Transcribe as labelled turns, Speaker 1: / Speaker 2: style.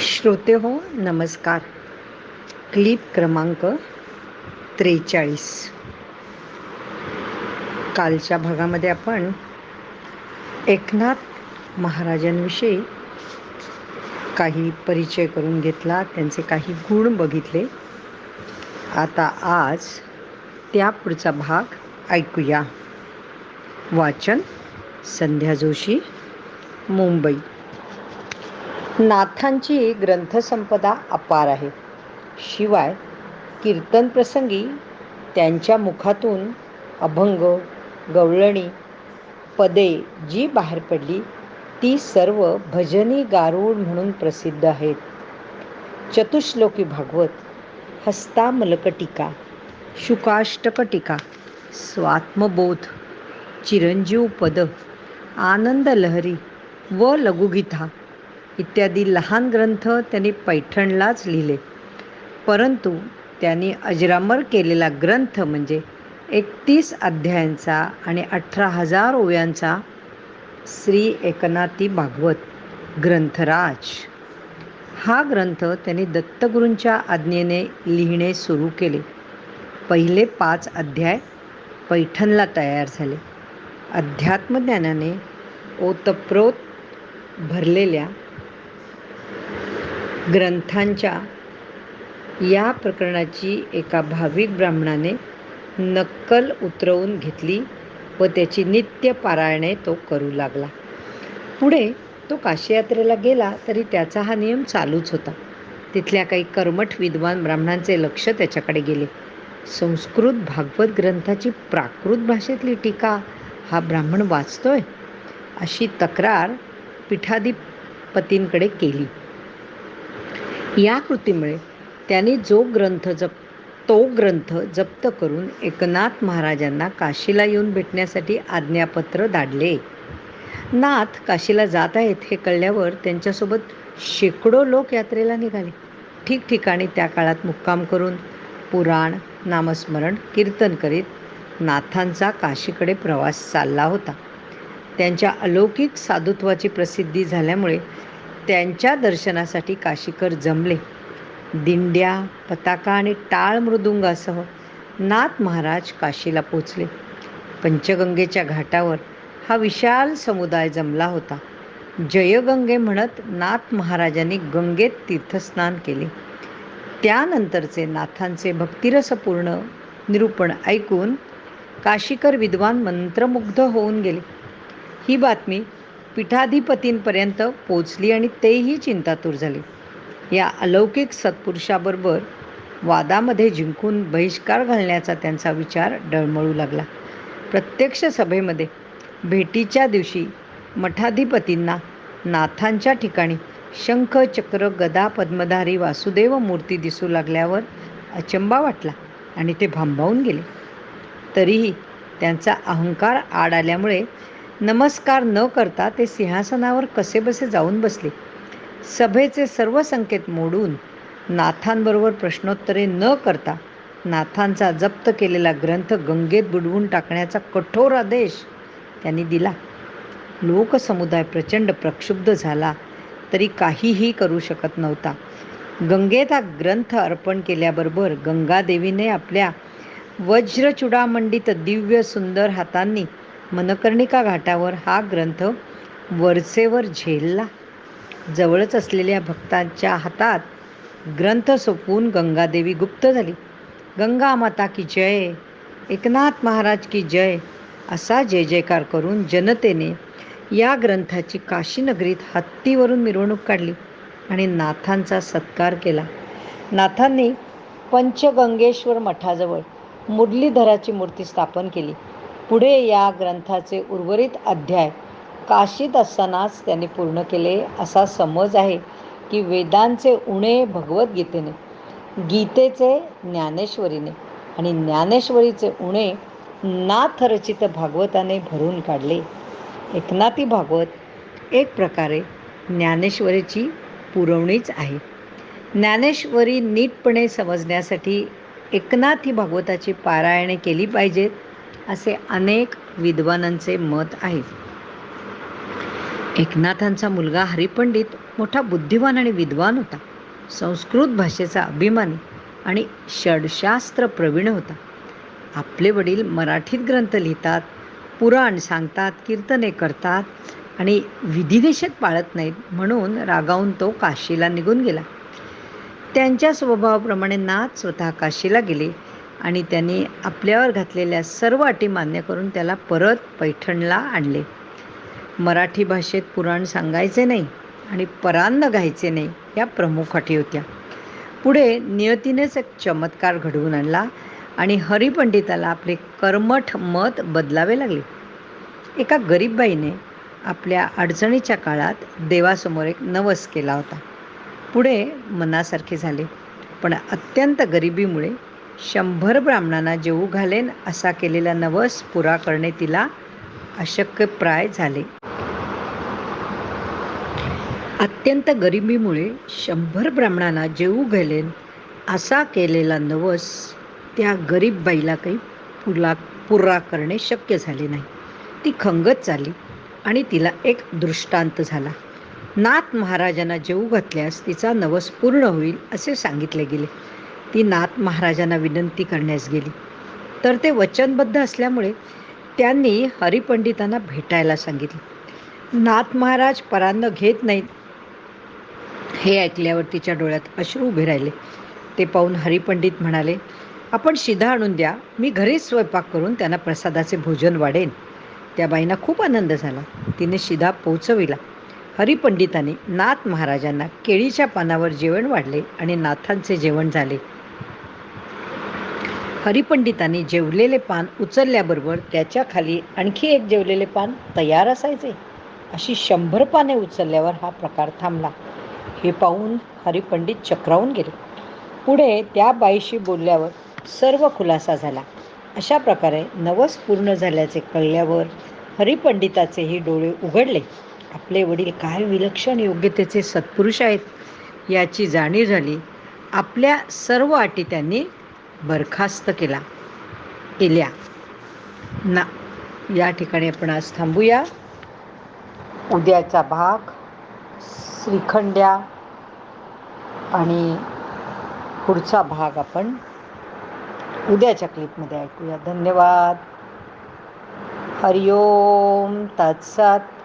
Speaker 1: श्रोते हो नमस्कार. क्लिप क्रमांक त्रेचाळीस. कालच्या भागामध्ये आपण एकनाथ महाराजांविषयी काही परिचय करून घेतला त्यांचे काही गुण बघितले. आता आज त्या पुढचा भाग ऐकूया. वाचन संध्या जोशी मुंबई. नाथांची ग्रंथसंपदा अपार आहे. शिवाय कीर्तन प्रसंगी त्यांच्या मुखातून अभंग गवळणी पदे जी बाहेर पडली ती सर्व भजनी गारूड म्हणून प्रसिद्ध आहेत. चतुश्लोकी भागवत हस्तामलकटिका शुकाष्टकटिका स्वात्मबोध चिरंजीव पद आनंद लहरी व लघुगीता इत्यादी लहान ग्रंथ त्यांनी पैठणलाच लिहिले. परंतु त्यांनी अजरामर केलेला ग्रंथ म्हणजे एकतीस अध्यायांचा आणि अठरा हजार ओव्यांचा श्री एकनाथी भागवत ग्रंथराज. हा ग्रंथ त्यांनी दत्तगुरूंच्या आज्ञेने लिहिणे सुरू केले. पहिले पाच अध्याय पैठणला तयार झाले. अध्यात्मज्ञानाने ओतप्रोत भरलेल्या ग्रंथांच्या या प्रकरणाची एका भाविक ब्राह्मणाने नक्कल उतरवून घेतली व त्याची नित्य पारायणे तो करू लागला. पुढे तो काशीयात्रेला गेला तरी त्याचा हा नियम चालूच होता. तिथल्या काही कर्मठ विद्वान ब्राह्मणांचे लक्ष त्याच्याकडे गेले. संस्कृत भागवत ग्रंथाची प्राकृत भाषेतली टीका हा ब्राह्मण वाचतोय अशी तक्रार पीठाधिपतींकडे केली. या कृतीमुळे त्यांनी जो ग्रंथ जप तो ग्रंथ जप्त करून एकनाथ महाराजांना काशीला येऊन भेटण्यासाठी आज्ञापत्र धाडले नाथ काशीला जात आहेत हे कळल्यावर त्यांच्यासोबत शेकडो लोक यात्रेला निघाले. ठिकठिकाणी त्या काळात मुक्काम करून पुराण नामस्मरण कीर्तन करीत नाथांचा काशीकडे प्रवास चालला होता. त्यांच्या अलौकिक साधुत्वाची प्रसिद्धी झाल्यामुळे त्यांच्या दर्शनासाठी काशीकर जमले. दिंड्या पताका आणि टाळ मृदुंगासह नाथ महाराज काशीला पोचले. पंचगंगेच्या घाटावर हा विशाल समुदाय जमला होता. जयगंगे म्हणत नाथ महाराजांनी गंगेत तीर्थस्नान केले. त्यानंतरचे नाथांचे भक्तिरसपूर्ण निरूपण ऐकून काशीकर विद्वान मंत्रमुग्ध होऊन गेले. ही बातमी पीठाधिपतींपर्यंत पोचली आणि तेही चिंतातूर झाले. या अलौकिक सत्पुरुषाबरोबर वादामध्ये जिंकून बहिष्कार घालण्याचा त्यांचा विचार डळमळू लागला. प्रत्यक्ष सभेमध्ये भेटीच्या दिवशी मठाधिपतींना नाथांच्या ठिकाणी शंख चक्र गदा पद्मधारी वासुदेव मूर्ती दिसू लागल्यावर अचंबा वाटला आणि ते भांबावून गेले. तरीही त्यांचा अहंकार आड आल्यामुळे नमस्कार न करता ते सिंहासनावर कसेबसे जाऊन बसले? सभेचे सर्व संकेत मोडून नाथांबरोबर प्रश्नोत्तरे न करता नाथांचा जप्त केलेला ग्रंथ गंगेत बुडवून टाकण्याचा कठोर आदेश त्यांनी दिला. लोकसमुदाय प्रचंड प्रक्षुब्ध झाला तरी काहीही करू शकत नव्हता. गंगेत हा ग्रंथ अर्पण केल्याबरोबर गंगादेवीने आपल्या वज्रचुडामंडित दिव्य सुंदर हातांनी मनकर्णिका घाटावर हा ग्रंथ वरचेवर झेलला. जवळच असलेल्या भक्तांच्या हातात ग्रंथ सोपवून गंगादेवी गुप्त झाली. गंगा माता की जय एकनाथ महाराज की जय असा जय जयकार करून जनतेने या ग्रंथाची काशीनगरीत हत्तीवरून मिरवणूक काढली आणि नाथांचा सत्कार केला. नाथांनी पंचगंगेश्वर मठाजवळ मुरलीधराची मूर्ती स्थापन केली. पुढे या ग्रंथाचे उर्वरित अध्याय काशीत असतानाच त्यांनी पूर्ण केले असा समज आहे की वेदांचे उणे भगवद्गीतेने गीतेचे ज्ञानेश्वरीने आणि ज्ञानेश्वरीचे उणे नाथरचित भागवताने भरून काढले. एकनाथी भागवत एक प्रकारे ज्ञानेश्वरीची पुरवणीच आहे. ज्ञानेश्वरी नीटपणे समजण्यासाठी एकनाथी भागवताची पारायणे केली पाहिजेत. असे अनेक विद्वानांचे मत आहे. एकनाथांचा मुलगा हरिपंडित मोठा बुद्धिवान आणि विद्वान होता. संस्कृत भाषेचा अभिमानी आणि षडशास्त्र प्रवीण होता. आपले वडील मराठीत ग्रंथ लिहितात पुराण सांगतात कीर्तने करतात आणि विधिनिषेध पाळत नाहीत म्हणून रागावून तो काशीला निघून गेला. त्यांच्या स्वभावाप्रमाणे नाथ स्वतः काशीला गेले. आणि त्यांनी आपल्यावर घातलेल्या सर्व अटी मान्य करून त्याला परत पैठणला आणले. मराठी भाषेत पुराण सांगायचे नाही आणि परान्न घ्यायचे नाही या प्रमुख अटी होत्या. पुढे नियतीनेच एक चमत्कार घडवून आणला आणि हरिपंडिताला आपले कर्मठ मत बदलावे लागले. एका गरीब बाईने आपल्या अडचणीच्या काळात देवासमोर एक नवस केला होता. पुढे मनासारखे झाले पण अत्यंत गरिबीमुळे शंभर ब्राह्मणांना जेवू घालेन असा केलेला नवस पुरा करणे तिला अशक्यप्राय झाले. अत्यंत गरिबीमुळे शंभर ब्राह्मणांना जेवू घालेन असा केलेला नवस त्या गरीब बाईला काही पुला पुरा करणे शक्य झाले नाही. ती खंगत झाली आणि तिला एक दृष्टांत झाला. नाथ महाराजांना जेवू घातल्यास तिचा नवस पूर्ण होईल असे सांगितले गेले. ती नाथ महाराजांना विनंती करण्यास गेली. तर ते वचनबद्ध असल्यामुळे त्यांनी हरिपंडितांना भेटायला सांगितले. नाथ महाराज परान्न घेत नाहीत. हे ऐकल्यावर तिच्या डोळ्यात अश्रू उभे राहिले. ते पाहून हरिपंडित म्हणाले आपण शिधा आणून द्या. मी घरीच स्वयंपाक करून त्यांना प्रसादाचे भोजन वाढेन. त्या बाईंना खूप आनंद झाला. तिने शिधा पोचविला. हरिपंडितांनी नाथ महाराजांना केळीच्या पानावर जेवण वाढले आणि नाथांचे जेवण झाले. हरिपंडितांनी जेवलेले पान उचलल्याबरोबर त्याच्याखाली आणखी एक जेवलेले पान तयार असायचे. अशी शंभर पाने उचलल्यावर हा प्रकार थांबला. हे पाहून हरिपंडित चक्रावून गेले. पुढे त्या बाईशी बोलल्यावर सर्व खुलासा झाला. अशा प्रकारे नवस पूर्ण झाल्याचे कळल्यावर हरिपंडिताचेही डोळे उघडले. आपले वडील काय विलक्षण योग्यतेचे सत्पुरुष आहेत याची जाणीव झाली. आपल्या सर्व अटी त्यांनी बरखास्त केला केल्या. ना या ठिकाणी आपण आज थांबूया. उद्याचा भाग श्रीखंड्या आणि पुढचा भाग आपण उद्याच्या क्लिपमध्ये ऐकूया. धन्यवाद. हरिओम तत्सत.